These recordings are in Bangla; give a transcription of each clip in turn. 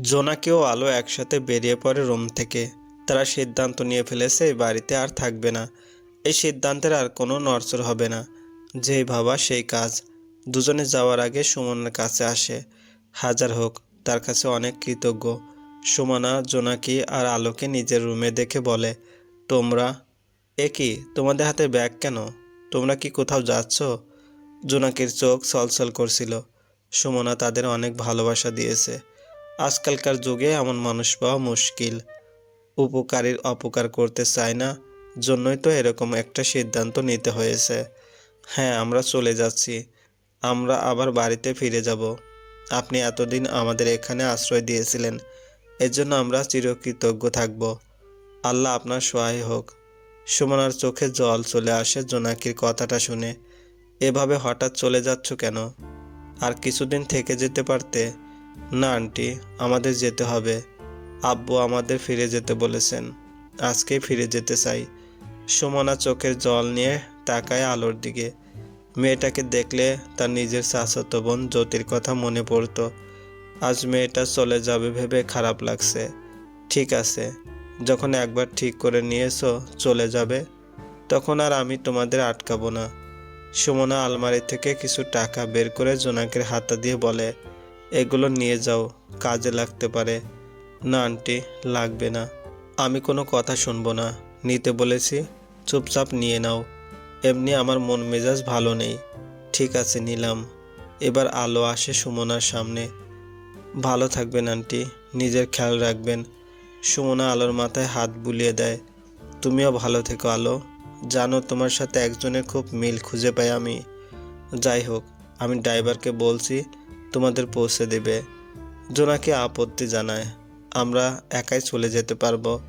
জোনাকিও আলো একসাথে বেরিয়ে পড়ে রুম থেকে। তারা সিদ্ধান্ত নিয়ে ফেলেছে, এই বাড়িতে আর থাকবে না। এই সিদ্ধান্তের আর কোনো নড়চড় হবে না। যেই ভাবা, সেই কাজ। দুজনে যাওয়ার আগে সুমনের কাছে আসে। হাজার হোক, তার কাছে অনেক কৃতজ্ঞ। সুমনা জোনাকি আর আলোকে নিজের রুমে দেখে বলে, তোমরা? এ কি, তোমাদের হাতে ব্যাগ কেন? তোমরা কি কোথাও যাচ্ছ? জোনাকির চোখ ছলছল করছিল। সুমনা তাদের অনেক ভালোবাসা দিয়েছে। আজকালকার যুগে এমন মানুষ পাওয়া মুশকিল। উপকারীর অপকার করতে চায় না, জন্যই তো এরকম একটা সিদ্ধান্ত নিতে হয়েছে। হ্যাঁ আমরা চলে যাচ্ছি। আমরা আবার বাড়িতে ফিরে যাব। আপনি এতদিন আমাদের এখানে আশ্রয় দিয়েছিলেন। এজন্য আমরা চিরকৃতজ্ঞ থাকব। আল্লাহ আপনার সহায় হোক। সুমনার চোখে জল চলে আসে জোনাকির কথাটা শুনে। এভাবে হঠাৎ চলে যাচ্ছ কেন? আর কিছুদিন থেকে যেতে পারতে না, আন্টি, আমাদের যেতে হবে। আব্বু আমাদের ফিরে যেতে বলেছেন। আজকেই ফিরে যেতে চাই। সুমনা চোখের জল নিয়ে তাকায় আলোর দিকে। মেয়েটাকে দেখলে তার নিজের চাচাতো বোন জ্যোতির কথা মনে পড়তো। আজ মেয়েটা চলে যাবে ভেবে খারাপ লাগছে। ঠিক আছে, যখন একবার ঠিক করে নিয়েছো চলে যাবে। তখন আর আমি তোমাদের আটকাবো না। সুমনা আলমারি থেকে কিছু টাকা বের করে জোনাকের হাতা দিয়ে বলে এগুলো নিয়ে যাও, কাজে লাগতে পারে। না, আন্টি, লাগবে না। আমি কোনো কথা শুনব না। নিতে বলেছি, চুপচাপ নিয়ে নাও। এমনি আমার মন মেজাজ ভালো নেই। ঠিক আছে, নিলাম। এবার আলো আসে সুমনার সামনে। ভালো থাকবেন, আন্টি। নিজের খেয়াল রাখবেন। সুমনা আলোর মাথায় হাত বুলিয়ে দেয়, তুমিও ভালো থেকো, আলো। জানো তোমার সাথে একজনের খুব মিল খুঁজে পাই আমি। যাই হোক, আমি ড্রাইভারকে বলছি তোমাদের পৌঁছে দেবে। জোনাকে আপত্তি জানায়, আমরা একাই চলে যেতে পারব।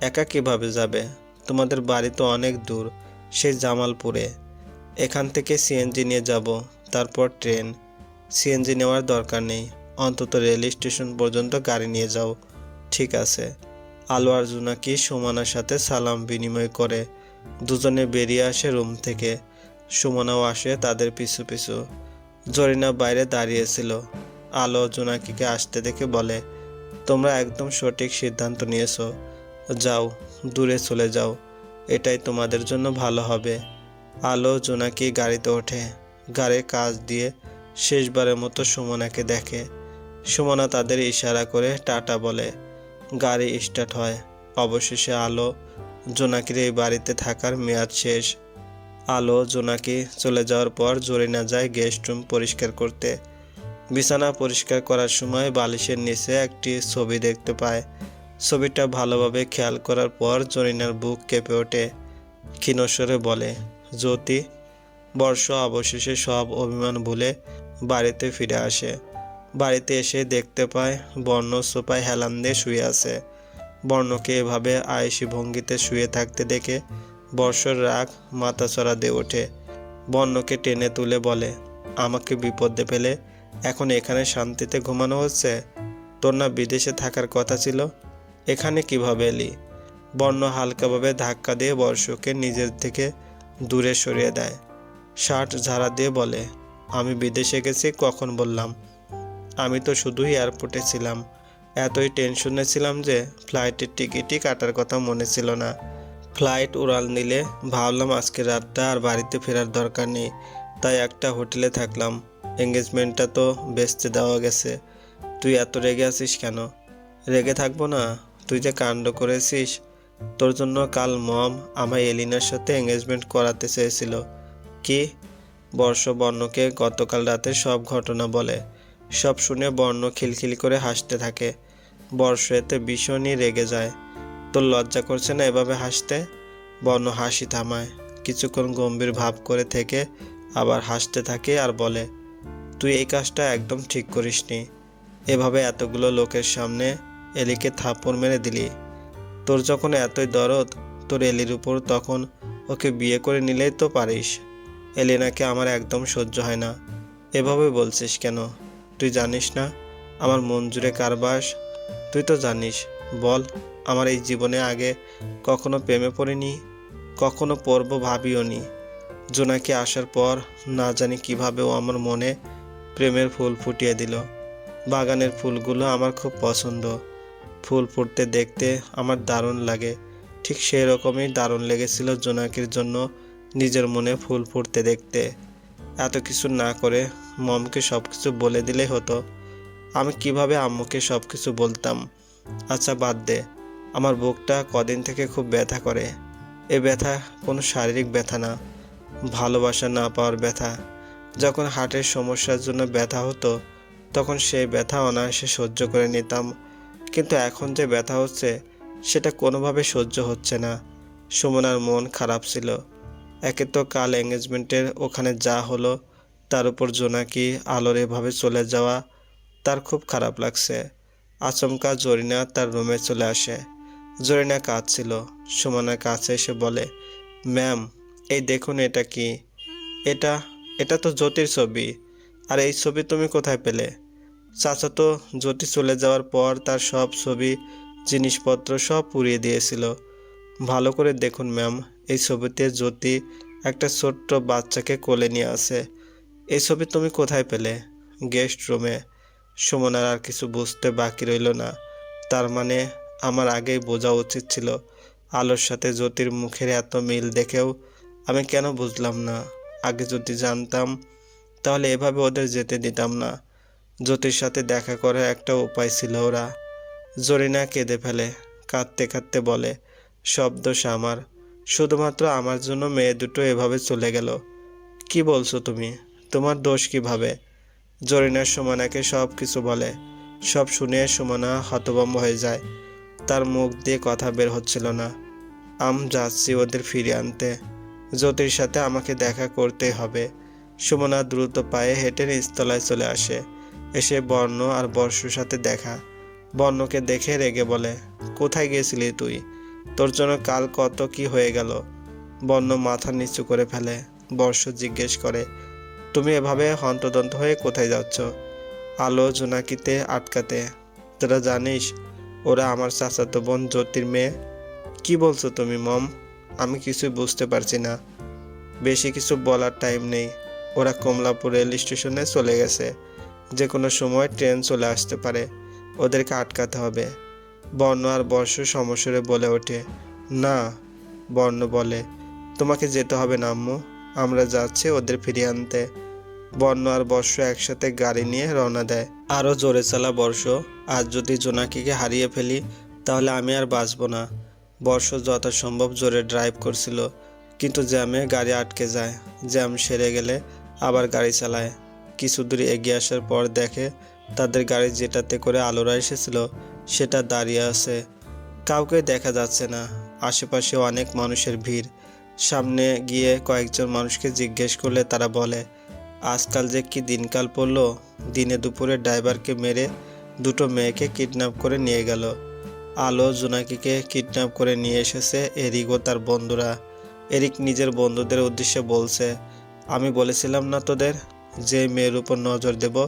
একা কীভাবে যাবে? তোমাদের বাড়ি তো অনেক দূর সেই জামালপুরে। এখান থেকে সিএনজি নিয়ে যাব, তারপর ট্রেন। সিএনজি নেওয়ার দরকার নেই, অন্তত রেল স্টেশন পর্যন্ত গাড়ি নিয়ে যাও। ঠিক আছে। আলো আর জোনাকি সুমনার সাথে সালাম বিনিময় করে, দুজনে বেরিয়ে আসে রুম থেকে। সুমনাও আসে তাদের পিছু পিছু। জরিনা বাইরে দাঁড়িয়েছিল। আলো জোনাকিকে আসতে দেখে বলে, তোমরা একদম সঠিক সিদ্ধান্ত নিয়েছো। যাও, দূরে চলে যাও। এটাই তোমাদের জন্য ভালো হবে। আলো জোনাকি গাড়িতে ওঠে। গাড়ির কাজ দিয়ে শেষবারের মতো সুমনাকে দেখে। সুমনা তাদের ইশারা করে টাটা বলে, গাড়ি স্টার্ট হয়। অবশেষে আলো জোনাকির এই বাড়িতে থাকার মেয়াদ শেষ। আলো জোনাকি চলে যাওয়ার পর জরিনা যায় গেস্ট রুম পরিষ্কার করতে। বিছানা পরিষ্কার করার সময় বালিশের নিচে একটি ছবি দেখতে পায়। ছবিটা ভালোভাবে খেয়াল করার পর জরিনার বুক কেঁপে ওঠে। ক্ষীণস্বরে বলে, জ্যোতি, বর্ষ অবশেষে সব অভিমান ভুলে বাড়িতে ফিরে আসে। বাড়িতে এসে দেখতে পায় বর্ণ সোপায় হেলান দিয়ে শুয়ে আছে। বর্ণকে এভাবে আয়েসি ভঙ্গিতে শুয়ে থাকতে দেখে বর্ষর রাগ মাথা মাথাচড়া দিয়ে ওঠে। বর্ণকে টেনে তুলে বলে, আমাকে বিপদে ফেলে? এখন এখানে শান্তিতে ঘুমানো হচ্ছে? তোর না বিদেশে থাকার কথা ছিল? এখানে কীভাবে এলি? বর্ণ হালকাভাবে ধাক্কা দিয়ে বর্ষকে নিজের থেকে দূরে সরিয়ে দেয়। শার্ট ঝাড়া দিয়ে বলে, আমি বিদেশে গেছি, কখন বললাম? আমি তো শুধু এয়ারপোর্টে ছিলাম। এতই টেনশনে ছিলাম যে ফ্লাইটের টিকিটই কাটার কথা মনে ছিল না। ফ্লাইট উড়াল নিলে ভাবলাম আজকে রাতটা আর বাড়িতে ফেরার দরকার নেই, তাই একটা হোটেলে থাকলাম। এঙ্গেজমেন্টটা তো বেচতে দেওয়া গেছে। তুই এত রেগে আছিস কেন? রেগে থাকব না? তুই যে কাণ্ড করেছিস, তোর জন্য কাল মম আমায় এলিনার সাথে এঙ্গেজমেন্ট করাতে চেয়েছিল। কি? বর্ষ বর্ণকে গতকাল রাতে সব ঘটনা বলে। সব শুনে বর্ণ খিলখিল করে হাসতে থাকে। বর্ষ এতে ভীষণই রেগে যায়। তোর লজ্জা করছে না এভাবে হাসতে? বর্ণ হাসি থামায়। কিছুক্ষণ গম্ভীর ভাব করে থেকে আবার হাসতে থাকে আর বলে, তুই এই কাজটা একদম ঠিক করিসনি। এভাবে এতগুলো লোকের সামনে এলিকে থাপ্পড় মেরে দিলি। তোর যখন এতই দরদ, তোর এলির উপর তখন ওকে বিয়ে করে নিলেই তো পারিস। এলিনাকে আমার একদম সহ্য হয় না। এভাবে বলছিস কেন? তুই জানিস না? আমার মন জুড়ে কারবাস তুই তো জানিস। বল, আমার এই জীবনে আগে কখনো প্রেমে পড়িনি? কখনো পর্ব ভাবিও নি। জোনাকি আসার পর না জানি কীভাবে ও আমার মনে প্রেমের ফুল ফুটিয়ে দিল। বাগানের ফুলগুলো আমার খুব পছন্দ। ফুল ফুটতে দেখতে আমার দারুণ লাগে। ঠিক সেই রকমই দারুণ লেগেছিল জোনাকির জন্য নিজের মনে ফুল ফুটতে দেখতে। এত কিছু না করে মমকে সব কিছু বলে দিলেই হতো। আমি কীভাবে আম্মুকে সব কিছু বলতাম? আচ্ছা বাদ দে। আমার বুকটা কদিন থেকে খুব ব্যথা করে। এ ব্যথা কোনো শারীরিক ব্যথা না। ভালোবাসা না পাওয়ার ব্যথা। যখন হার্টের সমস্যার জন্য ব্যথা হতো, তখন সেই ব্যথা অনায়াসে সহ্য করে নিতাম। কিন্তু এখন যে ব্যথা হচ্ছে, সেটা কোনোভাবে সহ্য হচ্ছে না। সুমনার মন খারাপ ছিল। একে তো কাল এঙ্গেজমেন্টের ওখানে যা হলো, তার উপর জোনাকি আলোর এভাবে চলে যাওয়া, তার খুব খারাপ লাগছে। আচমকা জরিনা তার রুমে চলে আসে। জরিনা কাঁদছিল। সুমনার কাছে এসে বলে, ম্যাম, এই দেখুন এটা কি? এটা এটা তো জ্যোতির ছবি। আর এই ছবি তুমি কোথায় পেলে? চাচা তো জ্যোতি চলে যাওয়ার পর তার সব ছবি, জিনিসপত্র সব পুড়িয়ে দিয়েছিল। ভালো করে দেখুন ম্যাম, এই ছবিতে জ্যোতি একটা ছোট্ট বাচ্চাকে কোলে নিয়ে আসে এই ছবি তুমি কোথায় পেলে? গেস্ট রুমে। সুমনার আর কিছু বুঝতে বাকি রইল না। তার মানে আমার আগেই বোঝা উচিত ছিল আলোর সাথে জ্যোতির মুখের এত মিল দেখেও আমি কেন বুঝলাম না। আগে যদি জানতাম, তাহলে এভাবে ওদের যেতে দিতাম না। জ্যোতির সাথে দেখা করার একটা উপায় ছিল ওরা। জরিনা কেঁদে ফেলে, কাঁদতে কাঁদতে বলে, সব আমার। শুধুমাত্র আমার জন্য মেয়ে দুটো এভাবে চলে গেল। কি বলছো তুমি? তোমার দোষ কীভাবে? জরিনার সুমানাকে সব কিছু বলে। সব শুনে সুমনা হতভম্ব হয়ে যায়। তার মুখ দিয়ে কথা বের হচ্ছিল না। আম যাচ্ছি ওদের ফিরিয়ে আনতে। জ্যোতির সাথে আমাকে দেখা করতে হবে। সুমনা দ্রুত পায়ে হেঁটে নিচতলায় চলে আসে। এসে বর্ণ আর বর্ষর সাথে দেখা। বর্ণকে দেখে রেগে বলে, কোথায় গেছিলি তুই? তোর জন্য কাল কত কি হয়ে গেল? বর্ণ মাথা নিচু করে ফেলে। বর্ষ জিজ্ঞেস করে, তুমি এভাবে হন্তদন্ত হয়ে কোথায় যাচ্ছ? আলো জোনাকিতে আটকাতে। তোরা জানিস ওরা আমার চাচাতো বোন জ্যোতির মেয়ে। কি বলছো তুমি, মম? আমি কিছুই বুঝতে পারছি না। বেশি কিছু বলার টাইম নেই। ওরা কমলাপুর রেল স্টেশনে চলে গেছে। যে কোনো সময় ট্রেন চলে আসতে পারে। ওদেরকে আটকাতে হবে। বর্ণ আর বর্ষ সমস্বরে বলে ওঠে। না, বর্ণ বলে। তোমাকে যেতে হবে না, আম্মু। আমরা যাচ্ছি ওদের ফিরিয়ে আনতে। বর্ণ আর বর্ষ একসাথে গাড়ি নিয়ে রওনা দেয়। আরও জোরে চালা বর্ষ আজ যদি জোনাকিকে হারিয়ে ফেলি, তাহলে আমি আর বাঁচব না। বর্ষ যথাসম্ভব জোরে ড্রাইভ করছিল, কিন্তু জ্যামে গাড়ি আটকে যায়। জ্যাম সেরে গেলে আবার গাড়ি চালায়। কিছু দূর এগিয়ে আসার পর দেখে তাদের গাড়ি যেটাতে করে আলোরা এসেছিল, সেটা দাঁড়িয়ে আছে। কাউকে দেখা যাচ্ছে না। আশেপাশে অনেক মানুষের ভিড়। সামনে গিয়ে কয়েকজন মানুষকে জিজ্ঞেস করলে তারা বলে আজকাল যে কি দিনকাল পড়ল, দিনে দুপুরে ড্রাইভারকে মেরে দুটো মেয়েকে কিডন্যাপ করে নিয়ে গেল। আলো জোনাকিকে কিডন্যাপ করে নিয়ে এসেছে এরিক ও তার বন্ধুরা। এরিক নিজের বন্ধুদের উদ্দেশ্যে বলছে, আমি বলেছিলাম না তোদের, যে মেয়ের উপর নজর দেব,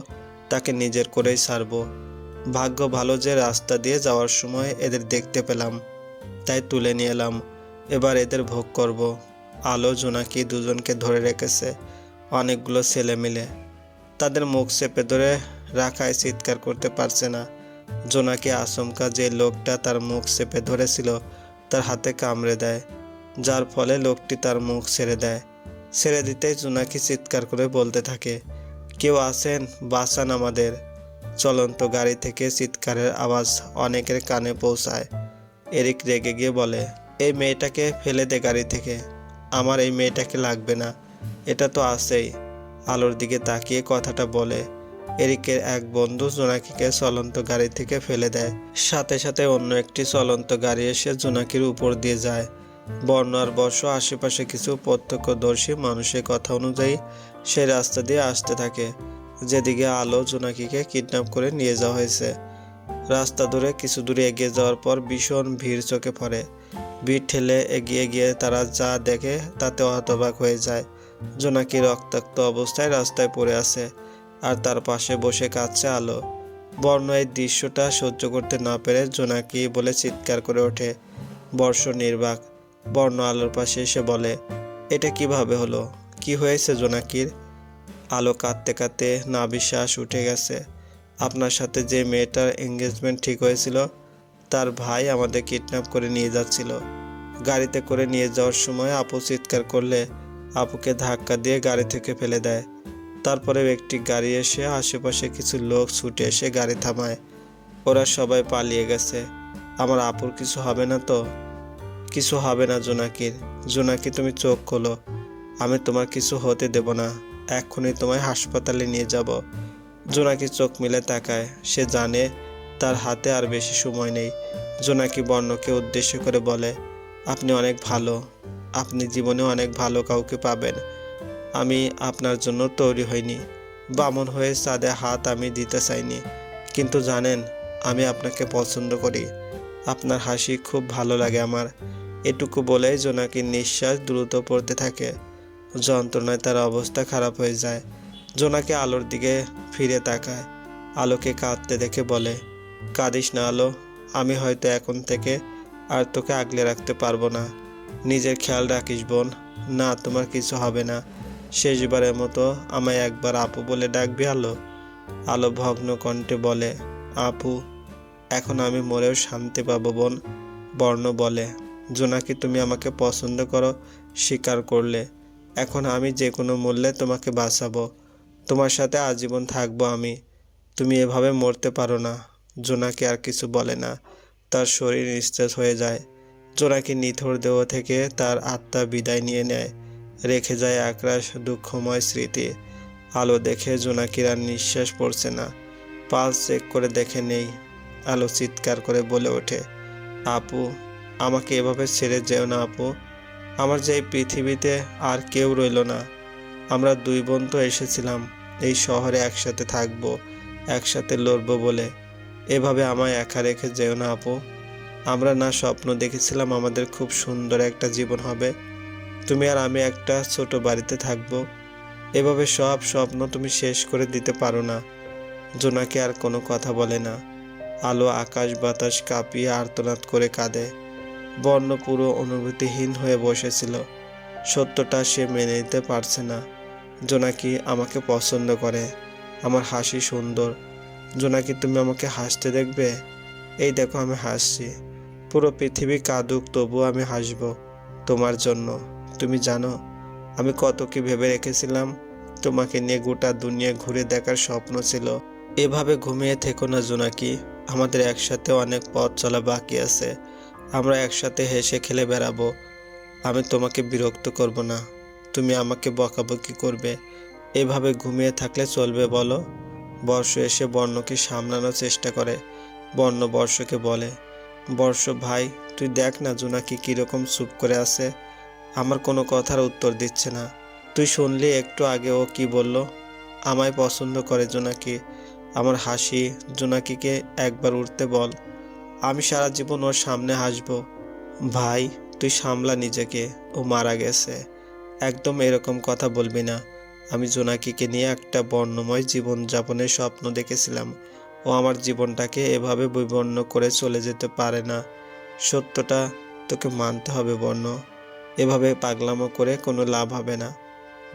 তাকে নিজের করেই ছাড়বো ভাগ্য ভালো যে রাস্তা দিয়ে যাওয়ার সময় এদের দেখতে পেলাম, তাই তুলে নিয়ে এলাম। এবার এদের ভোগ করব। আলো জোনাকি দুজনকে ধরে রেখেছে। অনেকগুলো ছেলে মিলে। তাদের মুখ চেপে ধরে রাখায় চিৎকার করতে পারছে না। জোনাকি আচমকা যে লোকটা তার মুখ চেপে ধরেছিল, তার হাতে কামড়ে দেয়, যার ফলে লোকটি তার মুখ ছেড়ে দেয়। ছেড়ে দিতেই জোনাকি চিৎকার করে বলতে থাকে, কেউ আছেন? বাঁচান আমাদের। চলন্ত গাড়ি থেকে চিৎকারের আওয়াজ অনেকের কানে পৌঁছায়। এরিক রেগে গিয়ে বলে, এই মেয়েটাকে ফেলে দে গাড়ি থেকে। আমার এই মেয়েটাকে লাগবে না। এটা তো আছেই। আলোর দিকে তাকিয়ে কথাটা বলে। এরিকের এক বন্ধু জোনাকিকে চলন্ত গাড়ি থেকে ফেলে দেয়। সাথে সাথে অন্য একটি চলন্ত গাড়ি এসে জোনাকির উপর দিয়ে যায়। বর্ণ আর বর্ষ আশেপাশে কিছু প্রত্যক্ষদর্শী মানুষের কথা অনুযায়ী সে রাস্তা দিয়ে আসতে থাকে। যেদিকে আলো জোনাকিকে কিডন্যাপ করে নিয়ে যাওয়া হয়েছে। রাস্তা ধরে কিছু দূরে এগিয়ে যাওয়ার পর ভীষণ ভিড় চোখে পড়ে। ভিড় ঠেলে এগিয়ে গিয়ে তারা যা দেখে তাতে হতবাক হয়ে যায়। জোনাকি রক্তাক্ত অবস্থায় রাস্তায় পড়ে আছে আর তার পাশে বসে কাঁদছে আলো। বর্ণ এই দৃশ্যটা সহ্য করতে না পেরে জোনাকি বলে চিৎকার করে ওঠে। বর্ষ নির্বাক, বর্ণ আলোর পাশে এসে বলে, এটা কীভাবে হলো? কি হয়েছে জোনাকির? আলো কাঁদতে কাঁদতে না বিশ্বাস উঠে গেছে। আপনার সাথে যে মেয়েটার এঙ্গেজমেন্ট ঠিক হয়েছিল, তার ভাই আমাদের কিডন্যাপ করে নিয়ে যাচ্ছিল। গাড়িতে করে নিয়ে যাওয়ার সময় আপু চিৎকার করলে আপুকে ধাক্কা দিয়ে গাড়ি থেকে ফেলে দেয়। তারপরে একটি গাড়ি এসে আশেপাশে কিছু লোক ছুটে এসে গাড়ি থামায়। ওরা সবাই পালিয়ে গেছে। আমার আপুর কিছু হবে না তো? কিছু হবে না জোনাকির। জোনাকি, তুমি চোখ খোলো। আমি তোমার কিছু হতে দেব না। এক্ষুনি তোমায় হাসপাতালে নিয়ে যাব। জোনাকি চোখ মিলে তাকায়। সে জানে তার হাতে আর বেশি সময় নেই। জোনাকি বর্ণকে উদ্দেশ্য করে বলে, আপনি অনেক ভালো। আপনি জীবনে অনেক ভালো কাউকে পাবেন। আমি আপনার জন্য তৈরি হইনি। বামন হয়ে চাঁদে হাত আমি দিতে চাইনি। কিন্তু জানেন, আমি আপনাকে পছন্দ করি। আপনার হাসি খুব ভালো লাগে আমার। এটুকু বলেই জোনাকির নিঃশ্বাস দ্রুত পড়তে থাকে। যন্ত্রণায় তার অবস্থা খারাপ হয়ে যায়। জোনাকি আলোর দিকে ফিরে তাকায়। আলোকে কাঁদতে দেখে বলে, কাঁদিস না আলো, আমি হয়তো এখন থেকে আর তোকে আগলে রাখতে পারব না। নিজের খেয়াল রাখিস, বোন। না, তোমার কিছু হবে না। শেষবারের মতো আমায় একবার আপু বলে ডাকবি, আলো। আলো ভগ্ন কণ্ঠে বলে, আপু, এখন আমি মরেও শান্তি পাবো, বোন। বর্ণ বলে জোনাকি তুমি আমাকে পছন্দ করো? স্বীকার করলে, এখন আমি যে কোনো মূল্যে তোমাকে বাঁচাবো। তোমার সাথে আজীবন থাকব আমি। তুমি এভাবে মরতে পারো না। জোনাকি আর কিছু বলে না। তার শরীর নিস্তেজ হয়ে যায়। জোনাকি নিথর দেহ থেকে তার আত্মা বিদায় নিয়ে নেয়। রেখে যায় একরাশ দুঃখময় স্মৃতি। আলো দেখে জোনাকির আর নিঃশ্বাস পড়ছে না। পালস চেক করে দেখে নেই। আলো চিৎকার করে বলে ওঠে, আপু, আমাকে এভাবে ছেড়ে যেও না আপু। আমার যে এই পৃথিবীতে আর কেউ রইল না। আমরা দুই বোন তো এসেছিলাম, এই শহরে একসাথে থাকব, একসাথে লড়বো বলে। এভাবে আমায় একা রেখে যেও না আপু। আমরা না স্বপ্ন দেখেছিলাম আমাদের খুব সুন্দর একটা জীবন হবে। তুমি আর আমি একটা ছোট বাড়িতে থাকব। এভাবে সব স্বপ্ন তুমি শেষ করে দিতে পারো না। জোনাকে আর কোনো কথা বলে না। আলো, আকাশ, বাতাস কাঁপিয়ে আর্তনাদ করে কাঁদে। বর্ণ পুরো অনুভূতিহীন হয়ে বসেছিল। সত্যটা সে মেনে নিতে পারছে না। জোনাকি আমাকে পছন্দ করে? আমার হাসি সুন্দর। জোনাকি তুমি আমাকে হাসতে দেখবে? এই দেখো আমি হাসছি। পুরো পৃথিবী কাঁদুক তবু আমি হাসব তোমার জন্য। তুমি জানো, আমি কত কি ভেবে রেখেছিলাম, তোমাকে নিয়ে গোটা দুনিয়া ঘুরে দেখার স্বপ্ন ছিল। এভাবে ঘুমিয়ে থেকো না, জোনাকি। আমাদের একসাথে অনেক পথ চলা বাকি আছে। আমরা একসাথে হেসে খেলে বেড়াবো। আমি তোমাকে বিরক্ত করব না। তুমি আমাকে বকাবকি করবে। এভাবে ঘুমিয়ে থাকলে চলবে, বলো? বর্ষ এসে বর্ণকে সামলানোর চেষ্টা করে। বর্ণ বর্ষকে বলে বর্ষ, ভাই, তুই দেখ না জোনাকি কীরকম চুপ করে আছে। আমার কোনো কথার উত্তর দিচ্ছে না। তুই শুনলি একটু আগে ও কি বলল? আমায় পছন্দ করে জোনাকি আমার হাসি জোনাকিকে একবার উঠতে বল। আমি সারা জীবন ওর সামনে হাসবো। ভাই, তুই সামলা নিজেকে। ও মারা গেছে। একদম এরকম কথা বলবি না। আমি জোনাকিকে নিয়ে একটা বর্ণময় জীবন যাপনের স্বপ্ন দেখেছিলাম। ও আমার জীবনটাকে এভাবে বিবর্ণ করে চলে যেতে পারে না। সত্যটা তোকে মানতে হবে, বর্ণ। এভাবে পাগলামো করে কোনো লাভ হবে না।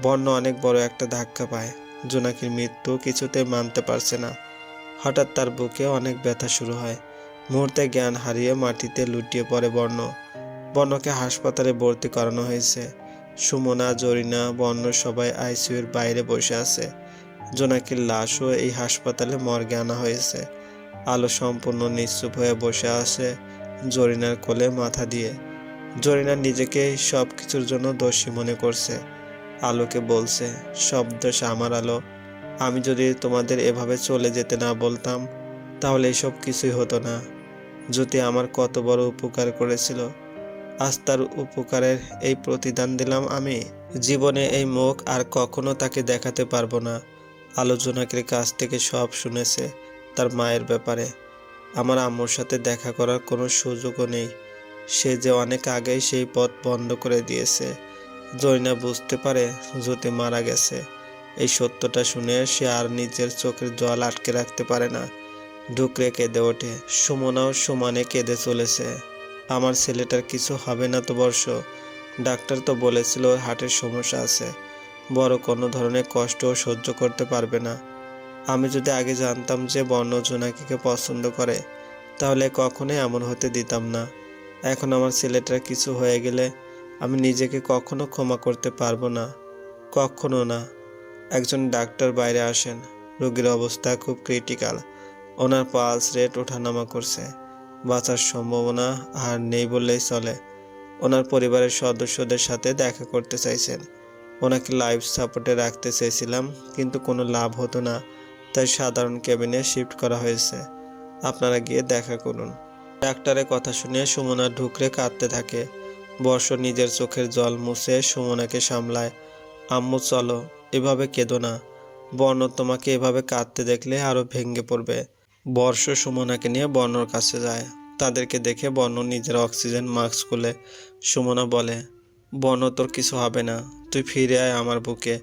বর্ণ অনেক বড় একটা ধাক্কা পায়। জোনাকির মৃত্যু কিছুতে মানতে পারছে না। হঠাৎ তার বুকে অনেক ব্যথা শুরু হয়। মুহূর্তে জ্ঞান হারিয়ে মাটিতে লুটিয়ে পড়ে বর্ণ। বর্ণকে হাসপাতালে ভর্তি করানো হয়েছে। সুমনা, জরিনা, বর্ণ সবাই আইসিইউর বাইরে বসে আছে। জোনাকির লাশও এই হাসপাতালে মর্গে আনা হয়েছে। আলো সম্পূর্ণ নিশ্চুপ হয়ে বসে আছে জরিনার কোলে মাথা দিয়ে। জরিনা নিজেকে সব কিছুর জন্য দোষী মনে করছে। আলোকে বলছে, সব দোষ আমার আলো। আমি যদি তোমাদের এভাবে চলে যেতে না বলতাম, তাহলে এসব কিছুই হতো না। যদি আমার কত বড় উপকার করেছিল। আজ তার উপকারের এই প্রতিদান দিলাম আমি। জীবনে এই মুখ আর কখনো তাকে দেখাতে পারব না। আলোচনাকের কাছ থেকে সব শুনেছে তার মায়ের ব্যাপারে। আমার আম্মুর সাথে দেখা করার কোনো সুযোগও নেই। সে যে অনেক আগেই সেই পথ বন্ধ করে দিয়েছে। জৈনা বুঝতে পারে জ্যোতি মারা গেছে। এই সত্যটা শুনে সে আর নিজের চোখের জল আটকে রাখতে পারে না। ঢুকরে কেঁদে ওঠে। সুমনাও সমানে কেঁদে চলেছে। আমার ছেলেটার কিছু হবে না তো বর্ষ। ডাক্তার তো বলেছিল হার্টের সমস্যা আছে। বড় কোনো ধরনের কষ্টও সহ্য করতে পারবে না। আমি যদি আগে জানতাম যে বর্ণ জোনাকিকে পছন্দ করে, তাহলে কখনোই এমন হতে দিতাম না। এখন আমার ছেলেটার কিছু হয়ে গেলে আমি নিজেকে কখনো ক্ষমা করতে পারব না। কখনো না। একজন ডাক্তার বাইরে আসেন। রোগীর অবস্থা খুব ক্রিটিক্যাল। ওনার পালস রেট ওঠানামা করছে। বাঁচার সম্ভাবনা আর নেই বললেই চলে। ওনার পরিবারের সদস্যদের সাথে দেখা করতে চাইছেন। ওনাকে লাইফ সাপোর্টে রাখতে চেয়েছিলাম, কিন্তু কোনো লাভ হতো না। তাই সাধারণ কেবিনে শিফট করা হয়েছে। আপনারা গিয়ে দেখা করুন। ডাক্তারের কথা শুনে সুমনা ঢুকরে কাঁদতে থাকে। বর্ষ নিজের চোখের জল মুছে সুমনাকে সামলায়। আম্মু, চলো, এভাবে কেঁদো না। বর্ণ তোমাকে এভাবে কাঁদতে দেখলে আরও ভেঙে পড়বে। বর্ষ সুমনাকে নিয়ে বর্ণর কাছে যায়। তাদেরকে দেখে বর্ণ নিজের অক্সিজেন মাস্ক খুলে। সুমনা বলে, বর্ণ, তোর কিছু হবে না। তুই ফিরে আয় আমার বুকে।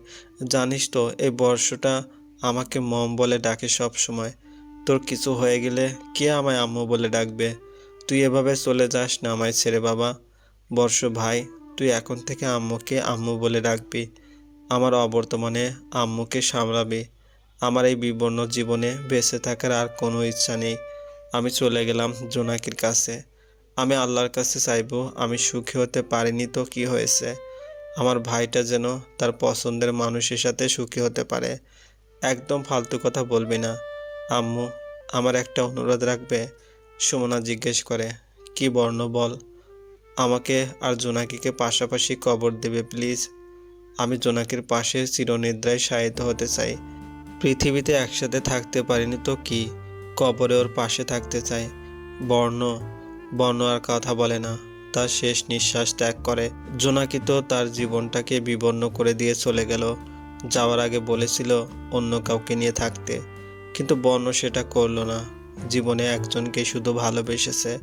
জানিস তো, এই বর্ষটা আমাকে মম বলে ডাকে সব সময়। তোর কিছু হয়ে গেলে কে আমায় আম্মু বলে ডাকবে? তুই এভাবে চলে যাস না আমায় ছেড়ে, বাবা। বর্ষ ভাই, তুই এখন থেকে আম্মুকে আম্মু বলে ডাকবি। আমার অবর্তমানে আম্মুকে সামলাবি। আমার এই বিবর্ণ জীবনে বেঁচে থাকার আর কোনো ইচ্ছা নেই। আমি চলে গেলাম জোনাকির কাছে। আমি আল্লাহর কাছে চাইব, আমি সুখী হতে পারিনি তো কি হয়েছে? আমার ভাইটা যেন তার পছন্দের মানুষের সাথে সুখী হতে পারে। একদম ফালতু কথা বলবি না। আম্মু, আমার একটা অনুরোধ রাখবে, সুমনা জিজ্ঞেস করে। কি বর্ণ বল? আমাকে আর জোনাকিকে পাশাপাশি কবর দেবে, প্লিজ। আমি জোনাকির পাশে চিরনিদ্রায় শায়িত হতে চাই। পৃথিবীতে একসাথে থাকতে পারিনি তো কি? কবরে ওর পাশে থাকতে চাই। বর্ণ বর্ণ আর কথা বলে না। তার শেষ নিঃশ্বাস ত্যাগ করে। জোনাকি তো তার জীবনটাকে বিবর্ণ করে দিয়ে চলে গেল। যাওয়ার আগে বলেছিল অন্য কাউকে নিয়ে থাকতে। কিন্তু বর্ণ সেটা করল না। জীবনে একজনকে শুধু ভালোবেসেছে।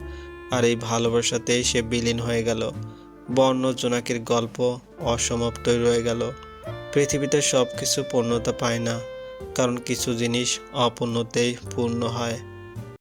আর এই ভালোবাসাতেই সে বিলীন হয়ে গেল। বর্ণ জোনাকির গল্প অসমাপ্তই রয়ে গেল। পৃথিবীতে সব কিছু পূর্ণতা পায় না। কারণ কিছু জিনিস অপূর্ণতেই পূর্ণ হয়।